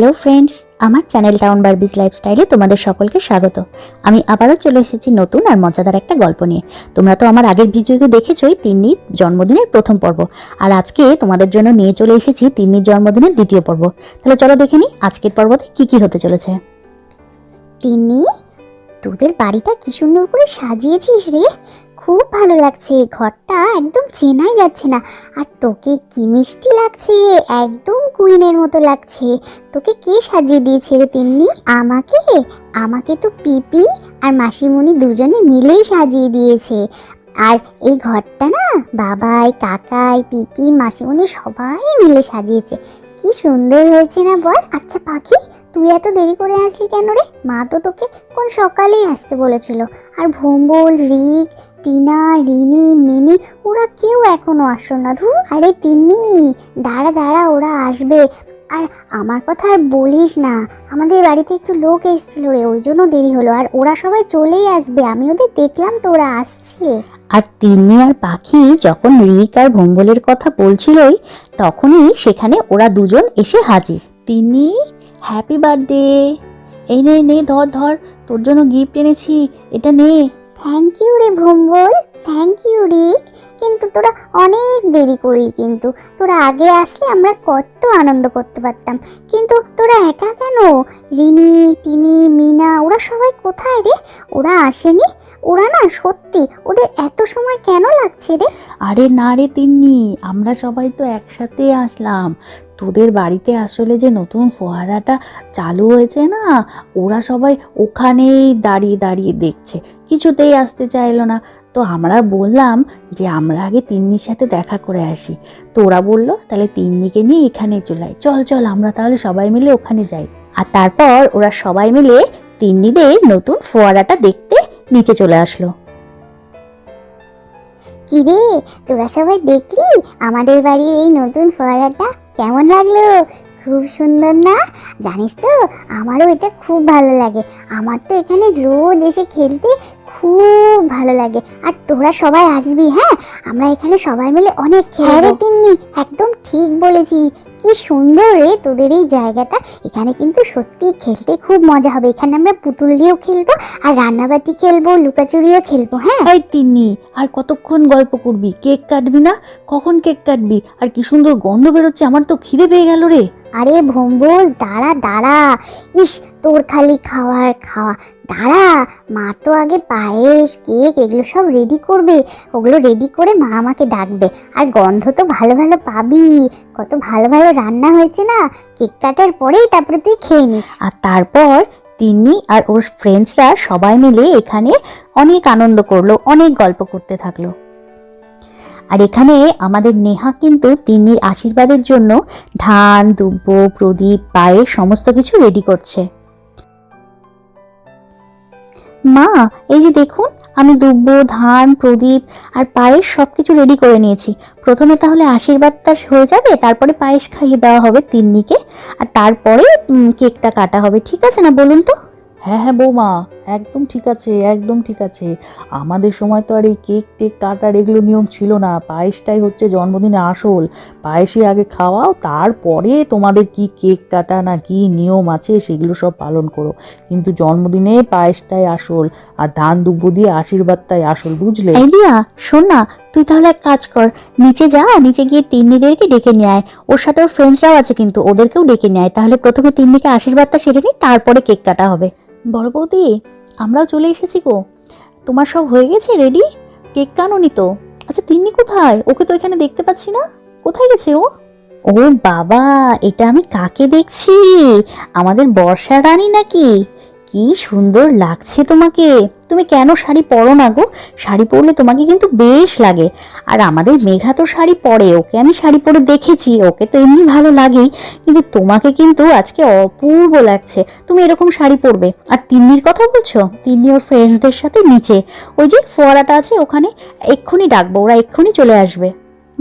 Hello friends, আমার channel town বারবিজ লাইফস্টাইলে তোমাদের সকলকে স্বাগত। আমি আবারও চলে এসেছি নতুন আর মজাদার একটা গল্প নিয়ে। তোমরা তো আমার আগের ভিডিওতে দেখেছোই তিন্নির জন্মদিনের প্রথম পর্ব। আর আজকে তোমাদের জন্য নিয়ে চলে এসেছি তিন্নির জন্মদিনের দ্বিতীয় পর্ব। তাহলে চলো দেখে নিই আজকের পর্বতে কি কি হতে চলেছে। তিন্নি, তোদের বাড়িটা কি সুন্দর করে সাজিয়েছিস রে? খুব ভালো লাগছে। ঘরটা একদম চেনাই যাচ্ছে না। আর তোকে কি মিষ্টি লাগছে? একদম কুইনের মতো লাগছে। তোকে কে সাজিয়ে দিয়েছে রে তেমনি? আমাকে? আমাকে তো পিপি আর মাসিমণি দুজনে মিলেই সাজিয়ে দিয়েছে। আর এই ঘরটা না বাবাই, কাকাই, পিপি, মাসিমণি সবাই মিলে সাজিয়েছে। কি সুন্দর হয়েছে না বল? আচ্ছা পাখি, তুই এত দেরি করে আসলি কেন রে? মা তো তোকে কোন সকালেই আসতে বলেছিল। আর ভোম্বল, রিক টিনা, রিনি, মিনি, ওরা কেউ এখনও আসলো না ধু আরে তিন্নি, দাঁড়া দাঁড়া, ওরা আসবে। আর আমার কথা আর বলিস না, আমাদের বাড়িতে একটু লোক এসেছিল রে, ওই জন্য দেরি হলো। আর ওরা সবাই চলেই আসবে, আমি ওদের দেখলাম তো ওরা আসছে। আর তিন্নি আর পাখি যখন রিক আর ভম্বলের কথা বলছিলই, তখনই সেখানে ওরা দুজন এসে হাজির। তিন্নি হ্যাপি বার্থডে এই নে নে, ধর ধর, তোর জন্য গিফট এনেছি, এটা নে। থ্যাংক ইউ রে ভোম্বল থ্যাংক ইউ রিক। কিন্তু তোরা অনেক দেরি করলি কিন্তু। তোরা আগে আসলে আমরা কত আনন্দ করতে পারতাম। কিন্তু তোরা একা কেন? রিনি, টিনি, মিনা, ওরা সবাই কোথায় রে? ওরা আসেনি? ওরা না সত্যি, ওদের এত সময় কেন লাগছে রে? আরে না রে তিন্নি, আমরা সবাই তো একসাথে আসলাম। তোদের বাড়িতে আসলে যে নতুন ফোয়ারাটা চালু হয়েছে না, ওরা সবাই ওখানেই দাঁড়িয়ে দাঁড়িয়ে দেখছে, কিছুতেই আসতে চাইলো না। তো আমরা বললাম যে আমরা আগে তিন্নির সাথে দেখা করে আসি। তো ওরা বলল, তাহলে তিন্নিকে নিয়ে এখানে চলে আয়। চল চল, আমরা তাহলে সবাই মিলে ওখানে যাই। আর তারপর ওরা সবাই মিলে তিন্নিদের নতুন ফোয়ারাটা দেখতে নিচে চলে আসলো। কিরে, তোরা সবাই দেখলি আমাদের বাড়ির এই নতুন ফোয়ারাটা? কেমন লাগল? খুব সুন্দর না? জানিস তো আমারও এটা খুব ভালো লাগে। আমার তো এখানে রোজ এসে খেলতে খুব ভালো লাগে। আর তোরা সবাই আসবি হ্যাঁ? আমরা এখানে সবাই মিলে অনেক খেলে তিন্নি। একদম ঠিক বলেছিস। কি সুন্দর রে তোদের এই জায়গাটা। এখানে কিন্তু সত্যি খেলতে খুব মজা হবে। এখানে আমরা পুতুল দিয়েও খেলব, আর রান্নাবাটি খেলব, লুকাচুরিও খেলব হ্যাঁ? এই তিন্নি, আর কতক্ষণ গল্প করবি? কেক কাটবি না? কখন কেক কাটবি? আর কি সুন্দর গন্ধ বেরোচ্ছে, আমার তো খিদে পেয়ে গেল রে। আরে ভম্বল দাঁড়া দাঁড়া। ইস, তোর খালি খাওয়ার খাওয়া। দাঁড়া, মা তো আগে পায়েস, কেক, এগুলো সব রেডি করবে। ওগুলো রেডি করে মা আমাকে ডাকবে। আর গন্ধ তো ভালো ভালো পাবি। কত ভালো ভালো রান্না হয়েছে না? কেক কাটার পরেই তারপরে তুই খেয়ে নিস। আর তারপর তিনি আর ওর ফ্রেন্ডসরা সবাই মিলে এখানে অনেক আনন্দ করল, অনেক গল্প করতে থাকল। আর এখানে আমাদের নেহা কিন্তু তিন্নির আশীর্বাদের জন্য ধান, দুব্ব, প্রদীপ পায়েস সমস্ত কিছু রেডি করছে। মা, এই যে দেখুন, আমি দুব্ব, ধান, প্রদীপ আর পায়েস সব কিছু রেডি করে নিয়েছি। প্রথমে তাহলে আশীর্বাদটা হয়ে যাবে, তারপরে পায়েস খাইয়ে দেওয়া হবে তিন্নিকে, আর তারপরে কেকটা কাটা হবে। ঠিক আছে না বলুন তো? হ্যাঁ হ্যাঁ বৌমা। একদম ঠিক আছে, একদম ঠিক আছে। আমাদের সময় তো আর এই কেক টেক কাটার এগুলো নিয়ম ছিল না। পায়েসটাই হচ্ছে জন্মদিনে আসল। পায়েসই আগে খাওয়াও, তারপরে তোমাদের কি কেক কাটা না কি নিয়ম আছে সেগুলো সব পালন করো। কিন্তু জন্মদিনে পায়েসটাই আসল আর ধান দুব্ব দিয়ে আশীর্বাদটাই আসল, বুঝলে? দিয়া শোন না, তুই তাহলে এক কাজ কর। নিচে যা, নিচে গিয়ে তিন্নিদেরকে ডেকে নিয়ে আয়। ওর সাথে ওর ফ্রেন্ডসরাও আছে কিন্তু, ওদেরকেও ডেকে নিয়ে আয়। তাহলে প্রথমে তিন্নিকে আশীর্বাদটা সেরে নিই তারপরে কেক কাটা হবে। বড় বৌদি, আমরাও চলে এসেছি গো। তোমার সব হয়ে গেছে রেডি? কেক কানুনি তো। আচ্ছা তিন্নি কোথায়? ওকে তো এখানে দেখতে পাচ্ছি না। কোথায় গেছে ও? ও বাবা, এটা আমি কাকে দেখছি? আমাদের বর্ষা রানী নাকি? কি সুন্দর লাগছে তোমাকে। তুমি কেন শাড়ি পরো না গো? শাড়ি পরলে তোমাকে কিন্তু বেশ লাগে। আর আমাদের মেঘা তো শাড়ি পরে, ওকে আমি শাড়ি পরে দেখেছি, ওকে তো এমনি ভালো লাগেই। কিন্তু তোমাকে কিন্তু আজকে অপূর্ব লাগছে। তুমি এরকম শাড়ি পরবে। আর তিন্নির কথা বলছো? তিন্নি ওর ফ্রেন্ডসদের সাথে নিচে। ওই যে ফোয়ারাটা আছে ওখানে, এক্ষুনি ডাকবো, ওরা এক্ষুনি চলে আসবে।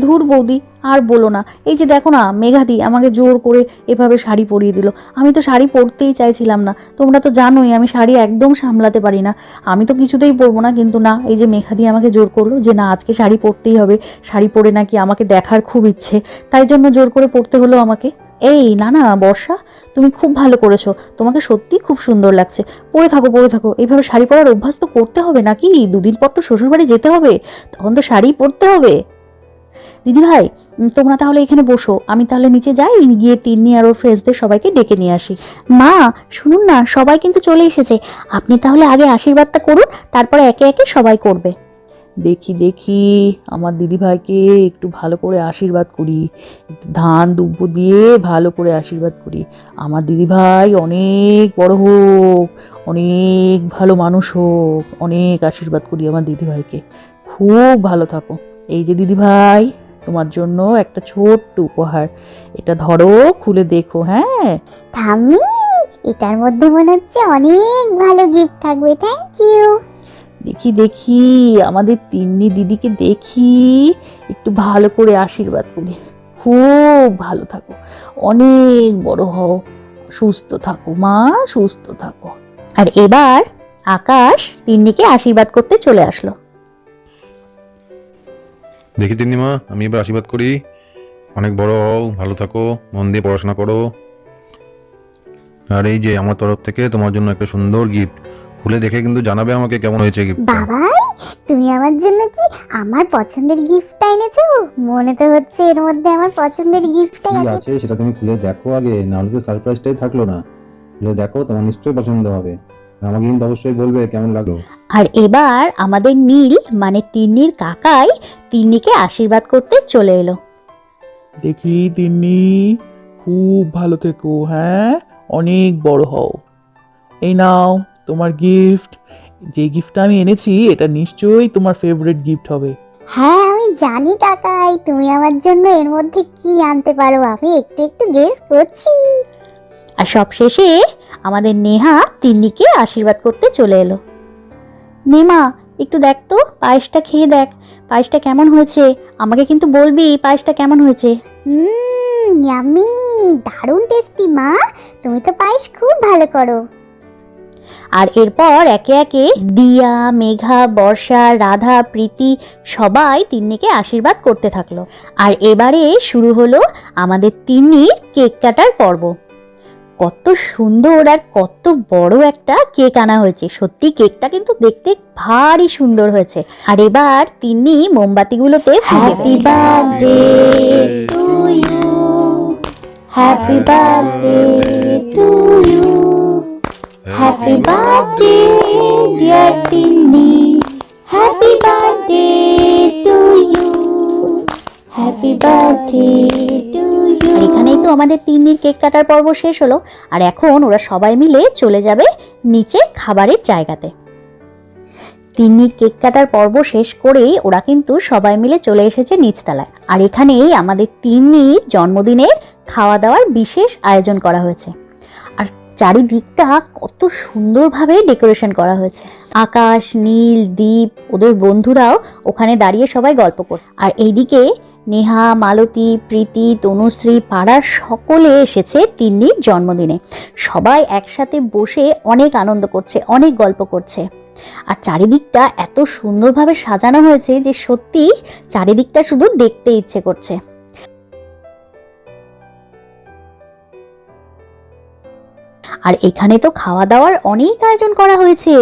ধুর বৌদি, আর বলো না। এই যে দেখো না, মেঘাদি আমাকে জোর করে এভাবে শাড়ি পরিয়ে দিল। আমি তো শাড়ি পরতেই চাইছিলাম না। তোমরা তো জানোই আমি শাড়ি একদম সামলাতে পারি না। আমি তো কিছুতেই পরবো না, কিন্তু না, এই যে মেঘাদি আমাকে জোর করল যে না, আজকে শাড়ি পরতেই হবে। শাড়ি পরে নাকি আমাকে দেখার খুব ইচ্ছে। তাই জন্য জোর করে পরতে হলো আমাকে। এই, না না, বর্ষা, তুমি খুব ভালো করেছ। তোমাকে সত্যি খুব সুন্দর লাগছে। পরে থাকো পরে থাকো। এইভাবে শাড়ি পরার অভ্যাস তো করতে হবে নাকি? দুদিন পর তো শ্বশুরবাড়ি যেতে হবে। তখন তো শাড়ি পরতে হবে। দিদি ভাই তোমরা তাহলে এখানে বসো। আমি তাহলে নিচে যাই, গিয়ে তিন্নি আর ওর ফ্রেন্ডসদের সবাইকে ডেকে নিয়ে আসি। মা, শুনুন না, সবাই কিন্তু চলে এসেছে। আপনি তাহলে আগে আশীর্বাদটা করুন, তারপরে একে একে সবাই করবে। দেখি দেখি, আমার দিদিভাইকে একটু ভালো করে আশীর্বাদ করি। ধান, দুব্ব দিয়ে ভালো করে আশীর্বাদ করি। আমার দিদিভাই অনেক বড় হোক, অনেক ভালো মানুষ হোক, অনেক আশীর্বাদ করি আমার দিদিভাইকে খুব ভালো থাকো। এই যে দিদিভাই তোমার জন্য একটা ছোট্ট উপহার। এটা ধরো খুলে দেখো হ্যাঁ? ঠাম্মি এটার মধ্যে মনে হচ্ছে অনেক ভালো গিফট থাকবে থ্যাংক ইউ দেখি দেখি আমাদের তিন্নি দিদিকে দেখি একটু ভালো করে আশীর্বাদ করি। খুব ভালো থাকো অনেক বড় হও সুস্থ থাকো মা সুস্থ থাকো। আর এবার আকাশ তিন্নিকে আশীর্বাদ করতে চলে আসলো। দেখি তিন্নিমা আমি এবার আশীর্বাদ করি। অনেক বড় হও ভালো থাকো মন দিয়ে পড়াশোনা করো। আর এই যে আমার তরফ থেকে তোমার জন্য একটা সুন্দর গিফট খুলে দেখে কিন্তু জানাবে আমাকে কেমন হয়েছে গিফটটা বাবাই তুমি আমার জন্য কি আমার পছন্দের গিফটটা এনেছো? মনে তো হচ্ছে এর মধ্যে আমার পছন্দের গিফটটাই কি আছে। সেটা তুমি খুলে দেখো আগে নাহলে তো সারপ্রাইজটাই থাকল না। খুলে দেখো তোমার নিশ্চয়ই পছন্দ হবে। আমাকে কিন্তু অবশ্যই বলবে কেমন লাগল। আর এবার আমাদের নীল মানে তিন্নির কাকাই তিন্নিকে আশীর্বাদ করতে চলে এলো। দেখি তিন্নি খুব ভালো থেকো হ্যাঁ? অনেক বড় হও। এই নাও তোমার গিফট যে গিফটটা আমি এনেছি এটা নিশ্চয়ই তোমার ফেভারিট গিফট হবে। হ্যাঁ আমি জানি কাকাই তুমি আমার জন্য এর মধ্যে কি আনতে পারো? আমি একটু একটু গেস করছি। আর সব শেষে আমাদের নেহা তিন্নিকে আশীর্বাদ করতে চলে এলো। নেমা একটু দেখ তো পায়েসটা খেয়ে দেখ। পায়েসটা কেমন হয়েছে? আমাকে কিন্তু বলবি পায়েসটা কেমন হয়েছে। ইয়ামি দারুণ টেস্টি মা। তুমি তো পায়েস খুব ভালো করো। আর এরপর একে একে দিয়া মেঘা বর্ষা রাধা প্রীতি সবাই তিন্নিকে আশীর্বাদ করতে থাকল। আর এবারে শুরু হলো আমাদের তিন্নির কেক কাটার পর্ব। কত সুন্দর আর কত বড় একটা কেক আনা হয়েছে। সত্যি কেকটা কিন্তু দেখতে ভারী সুন্দর হয়েছে। আর এবার তিনি মোমবাতিগুলোতে happy birthday to you happy birthday to you happy birthday dear Tinni happy birthday to you happy birthday you এখানেই তো আমাদের তিন্নির কেক কাটার পর্ব শেষ হলো। আর এখন ওরা সবাই মিলে চলে যাবে নিচে খাবারের জায়গাতে। তিন্নির কেক কাটার পর্ব শেষ করেই ওরা কিন্তু সবাই মিলে চলে এসেছে নিচতলায়। আর এখানেই আমাদের তিন্নির জন্মদিনের খাওয়া দাওয়ার বিশেষ আয়োজন করা হয়েছে। আর চারিদিকটা কত সুন্দরভাবে ডেকোরেশন করা হয়েছে। আকাশ, নীল, দ্বীপ, ওদের বন্ধুরাও ওখানে দাঁড়িয়ে সবাই গল্প কর আর এইদিকে নেহা, মালতী, প্রীতি, তনুশ্রী পাড়ার সকলে এসেছে তিন্নির জন্মদিনে। সবাই একসাথে বসে অনেক আনন্দ করছে, অনেক গল্প করছে। আর চারিদিকটা এত সুন্দরভাবে সাজানো হয়েছে যে সত্যি চারিদিকটা শুধু দেখতে ইচ্ছে করছে। আর এখানে তো খাওয়া দাওয়ার অনেক আয়োজন করা হয়েছে।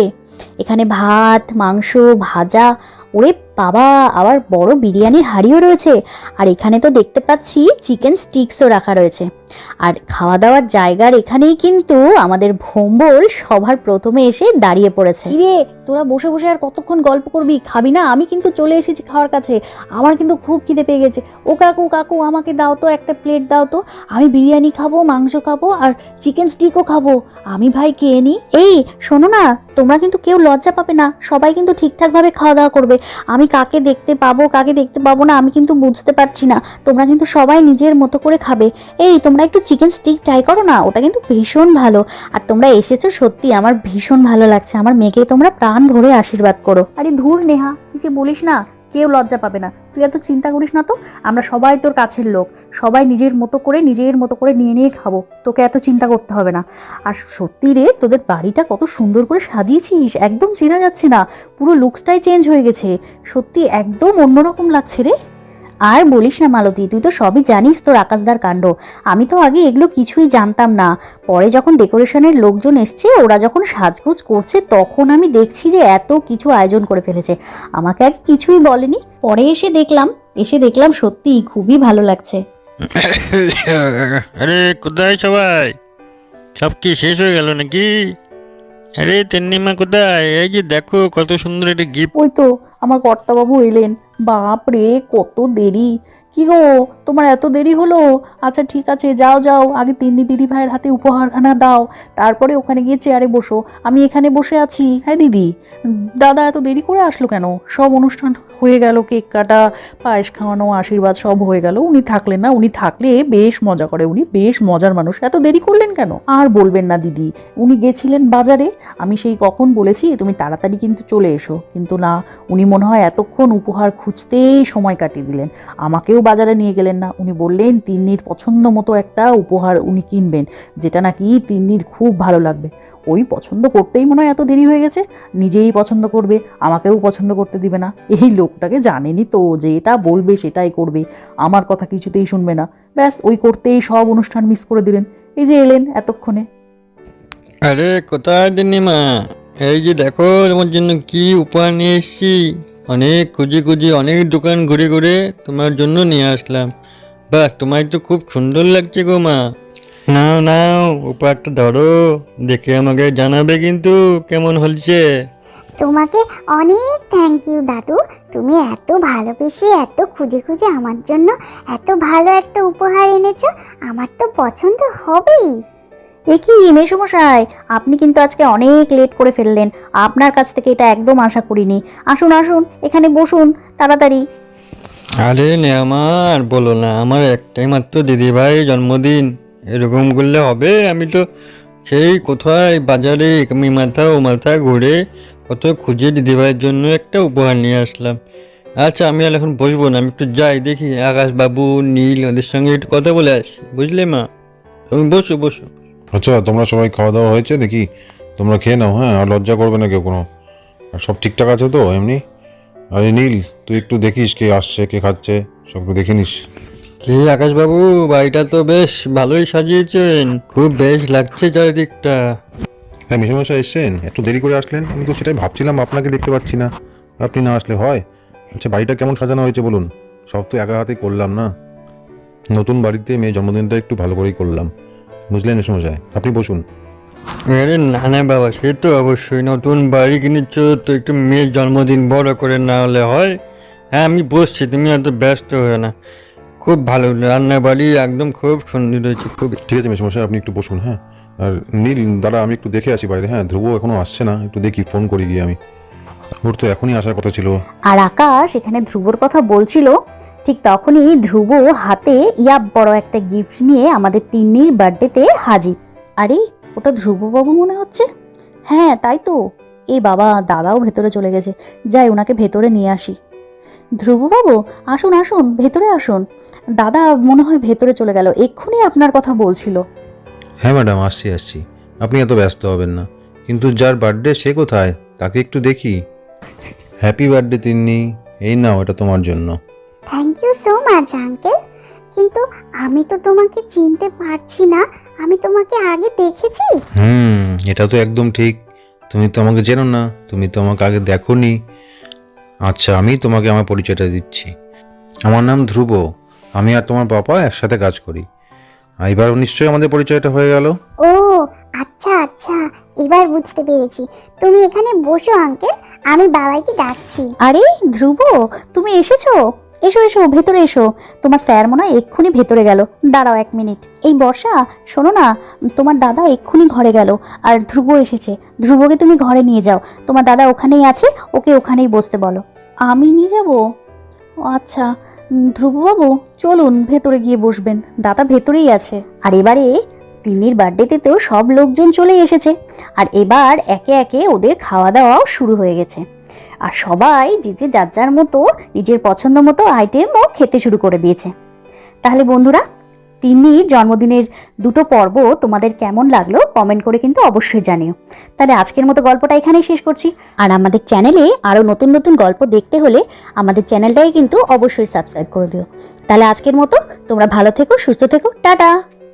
এখানে ভাত, মাংস, ভাজা, ওরে বাবা আবার বড় বিরিয়ানির হাঁড়িও রয়েছে। আর এখানে তো দেখতে পাচ্ছি চিকেন স্টিক্সও রাখা রয়েছে। আর খাওয়া দাওয়ার জায়গার এখানেই কিন্তু আমাদের ভোম্বল সবার প্রথমে এসে দাঁড়িয়ে পড়েছে। রে তোরা বসে বসে আর কতক্ষণ গল্প করবি? খাবি না? আমি কিন্তু চলে এসেছি খাওয়ার কাছে। আমার কিন্তু খুব খিদে পেয়ে গেছে। ও কাকু কাকু আমাকে দাও তো একটা প্লেট দাও তো। আমি বিরিয়ানি খাব মাংস খাব আর চিকেন স্টিকও খাব। আমি ভাই কে নি। এই শোনো না তোমরা কিন্তু কেউ লজ্জা পাবে না। সবাই কিন্তু ঠিকঠাকভাবে খাওয়া দাওয়া করবে। আমি কাকে দেখতে পাবো, কাকে দেখতে পাবো না, আমি কিন্তু বুঝতে পারছি না। তোমরা কিন্তু সবাই নিজের মতো করে খাবে। এই, তোমরা একটু চিকেন স্টিক ট্রাই করো না, ওটা কিন্তু ভীষণ ভালো। আর তোমরা এসেছ সত্যি, আমার ভীষণ ভালো লাগছে। আমার মেয়েকে তোমরা প্রাণ ভরে আশীর্বাদ করো। আরে ধুর নেহা কিছু বলিস না। কেউ লজ্জা পাবে না। তুই এত চিন্তা করিস না তো? আমরা সবাই তোর কাছের লোক। সবাই নিজের মতো করে, নিজের মতো করে নিয়ে নিয়ে খাব। তোকে এত চিন্তা করতে হবে না। আর সত্যি রে, তোদের বাড়িটা কত সুন্দর করে সাজিয়েছিস। একদম চেনা যাচ্ছে না। পুরো লুকসটাই চেঞ্জ হয়ে গেছে। সত্যি একদম অন্যরকম লাগছে রে। আর বলিস না মালতী তুই তো সবই জানিস তোর আকাশদার কাণ্ড। আমি তো আগে এগুলো কিছুই জানতাম না। পরে যখন ডেকোরেশনের লোকজন এসছে ওরা যখন সাজগোজ করছে তখন আমি দেখছি যে এত কিছু আয়োজন করে ফেলেছে। আমাকে আগে কিছুই বলেনি। পরে এসে দেখলাম এসে দেখলাম সত্যি খুবই ভালো লাগছে। আরে কোথায় সবাই? সব কি শেষ হয়ে গেল নাকি? আরে তেন্নিমা কোথায়? এই যে দেখো কত সুন্দর একটা গিফট ওই তো আমার কর্তাবাবু এলেন। বাপ রে কত দেরি। কি গো, তোমার এত দেরি হলো? আচ্ছা ঠিক আছে, যাও যাও, আগে তিন্নি দিদি ভাইয়ের হাতে উপহারখানা দাও, তারপরে ওখানে গিয়ে চেয়ারে বসো, আমি এখানে বসে আছি। হ্যাঁ দিদি, দাদা এত দেরি করে আসলো কেন? সব অনুষ্ঠান হয়ে গেল, কেক কাটা, পায়েস খাওয়ানো, আশীর্বাদ সব হয়ে গেল। উনি থাকলেন না, উনি থাকলে বেশ মজা করে। উনি বেশ মজার মানুষ। এত দেরি করলেন কেন? আর বলবেন না, দিদি। উনি গেছিলেন বাজারে। আমি সেই কখন বলেছি, তুমি তাড়াতাড়ি কিন্তু চলে এসো। কিন্তু না, উনি মনে হয় এতক্ষণ উপহার খুঁজতেই সময় কাটিয়ে দিলেন। আমাকেও বাজারে নিয়ে গেলেন না। উনি বললেন, তিন্নির পছন্দ মতো একটা উপহার উনি কিনবেন, যেটা নাকি তিন্নির খুব ভালো লাগবে। ওই পছন্দ করতেই মনে হয় এত দেরি হয়ে গেছে। নিজেই পছন্দ করবে, আমাকেও পছন্দ করতে দিবে না। এই লোকটাকে জানেনই তো যে এটা বলবে, সেটাই করবে। আমার কথা কিছুতেই শুনবে না। ব্যাস, ওই করতেই সব অনুষ্ঠান মিস করে দিলেন। এই যে এলেন এতক্ষণে। আরে, কোথায় তেন্নিমা এই যে দেখো, তোমার জন্য কি উপহার নিয়ে এসেছি। অনেক খুঁজে খুঁজে, অনেক দোকান ঘুরে ঘুরে তোমার জন্য নিয়ে আসলাম। বাহ তোমার তো খুব সুন্দর লাগছে গো মা। নাও নাও উপহারটা ধরো। দেখে আমাকে জানাবে কিন্তু কেমন হচ্ছে। তোমাকে অনেক থ্যাংক ইউ দাদু। তুমি এত ভালোবেসে এত খুঁজে খুঁজে আমার জন্য এত ভালো একটা উপহার এনেছো। আমার তো পছন্দ হবেই। এ কি মেসমশাই আপনি কিন্তু আজকে অনেক লেট করে ফেললেন। আপনার কাছ থেকে এটা একদম আশা করিনি। আসুন আসুন এখানে বসুন তাড়াতাড়ি। আরে নে আমার বলো না আমার একটাই মাত্র দিদিভাই জন্মদিন। এরকম করলে হবে, আমি তো সেই কোথায় বাজারে আমি মাথা ও মাথা ঘুরে কত খুঁজে দিদিভাইয়ের জন্য একটা উপহার নিয়ে আসলাম। আচ্ছা আমি আর এখন বসবো না, আমি একটু যাই দেখি, আকাশবাবু, নীল, ওদের সঙ্গে একটু কথা বলে আসি, বুঝলে মা? তুমি বসো বসো। আচ্ছা তোমরা সবাই খাওয়া দাওয়া হয়েছে নাকি? তোমরা খেয়ে নাও হ্যাঁ আর লজ্জা করবে না কেউ কোনো। আর সব ঠিকঠাক আছে তো, এমনি? আরে নীল, তুই একটু দেখিস কে আসছে, কে খাচ্ছে সব দেখে নিস। কি আকাশবাবু বাড়িটা তো বেশ ভালোই সাজিয়েছেন। খুব বেশ লাগছে চারিদিকটা। হ্যাঁ মিশমশাই এসছেন। এত দেরি করে আসলেন। আমি তো সেটাই ভাবছিলাম আপনাকে দেখতে পাচ্ছি না। আপনি না আসলে হয়? আচ্ছা বাড়িটা কেমন সাজানো হয়েছে বলুন? সব তো একা হাতেই করলাম না? নতুন বাড়িতে মেয়ে জন্মদিনটা একটু ভালো করেই করলাম। বুঝলেন মিশমশাই? আপনি বসুন। আরে না না বাবা সে তো অবশ্যই। নতুন বাড়ি কিনেছ তো একটু মেয়ের জন্মদিন বড় করে না হলে হয়? হ্যাঁ আমি বসছি তুমি এত ব্যস্ত হয়ে না। খুব ভালো রান্না বাড়ি একদম খুব সুন্দর হয়েছে খুব। ঠিক আছে মেশমশাই আপনি একটু বসুন হ্যাঁ? আর নীল দাদা আমি একটু দেখে আসি বাইরে হ্যাঁ? ধ্রুব এখনও আসছে না একটু দেখি ফোন করি গিয়ে আমি। ওর তো এখনই আসার কথা ছিল। আর আকাশ এখানে ধ্রুবর কথা বলছিল ঠিক তখনই ধ্রুব হাতে ইয়াব বড় একটা গিফট নিয়ে আমাদের তিন্নির বার্থডেতে হাজির। আরে ওটা ধ্রুববাবু মনে হচ্ছে? হ্যাঁ তাই তো। এ বাবা দাদাও ভেতরে চলে গেছে। যাই ওনাকে ভেতরে নিয়ে আসি। ধ্রুববাবু আসুন আসুন ভেতরে আসুন। দাদা মনে হয় ভেতরে চলে গেল এক্ষুনি আপনার কথা বলছিল। হ্যাঁ ম্যাডাম আসছি আসছি। আপনি এত ব্যস্ত হবেন না। কিন্তু যার বার্থডে সে কোথায়? তাকে একটু দেখি। Happy birthday Tinni. এই নাও এটা তোমার জন্য। Thank you so much uncle কিন্তু আমি তো তোমাকে চিনতে পারছি না। আমি তোমাকে আগে দেখেছি। হুম এটা তো একদম ঠিক। তুমি তো আমাকে চেনো না। তুমি তো আমাকে আগে দেখোনি। আচ্ছা আমি তোমাকে আমার পরিচয়টা দিচ্ছি। আমার নাম ধ্রুব। আমি আর তোমার বাবা একসাথে কাজ করি। এবার নিশ্চয়ই আমাদের পরিচয়টা হয়ে গেল। ও আচ্ছা আচ্ছা এবার বুঝতে পেরেছি। তুমি এখানে বসো আঙ্কেল। আমি বাবাইকে ডাকছি। আরে ধ্রুব তুমি এসেছ? এসো এসো, ভেতরে এসো। তোমার স্যার মনে হয় এক্ষুনি ভেতরে গেল। দাঁড়াও এক মিনিট। এই বর্ষা, শোনো না, তোমার দাদা এক্ষুনি ঘরে গেল। আর ধ্রুব এসেছে। ধ্রুবকে তুমি ঘরে নিয়ে যাও। তোমার দাদা ওখানেই আছে, ওকে ওখানেই বসতে বলো। আমি নিয়ে যাব? আচ্ছা ধ্রুববাবু, চলুন, ভেতরে গিয়ে বসবেন। দাদা ভেতরেই আছে। আর এবারে তিন্নির বার্থডেতেও সব লোকজন চলে এসেছে। আর এবার একে একে ওদের খাওয়া দাওয়াও শুরু হয়ে গেছে। আর সবাই যে যে যার যার মতো, নিজের পছন্দ মতো আইটেমও খেতে শুরু করে দিয়েছে। তাহলে বন্ধুরা, তিন্নির জন্মদিনের দুটো পর্ব তোমাদের কেমন লাগল কমেন্ট করে কিন্তু অবশ্যই জানিও। তাহলে আজকের মতো গল্পটা এখানেই শেষ করছি। আর আমাদের চ্যানেলে আরও নতুন নতুন গল্প দেখতে হলে আমাদের চ্যানেলটাই কিন্তু অবশ্যই সাবস্ক্রাইব করে দিও। তাহলে আজকের মতো তোমরা ভালো থেকো, সুস্থ থেকো, টাটা!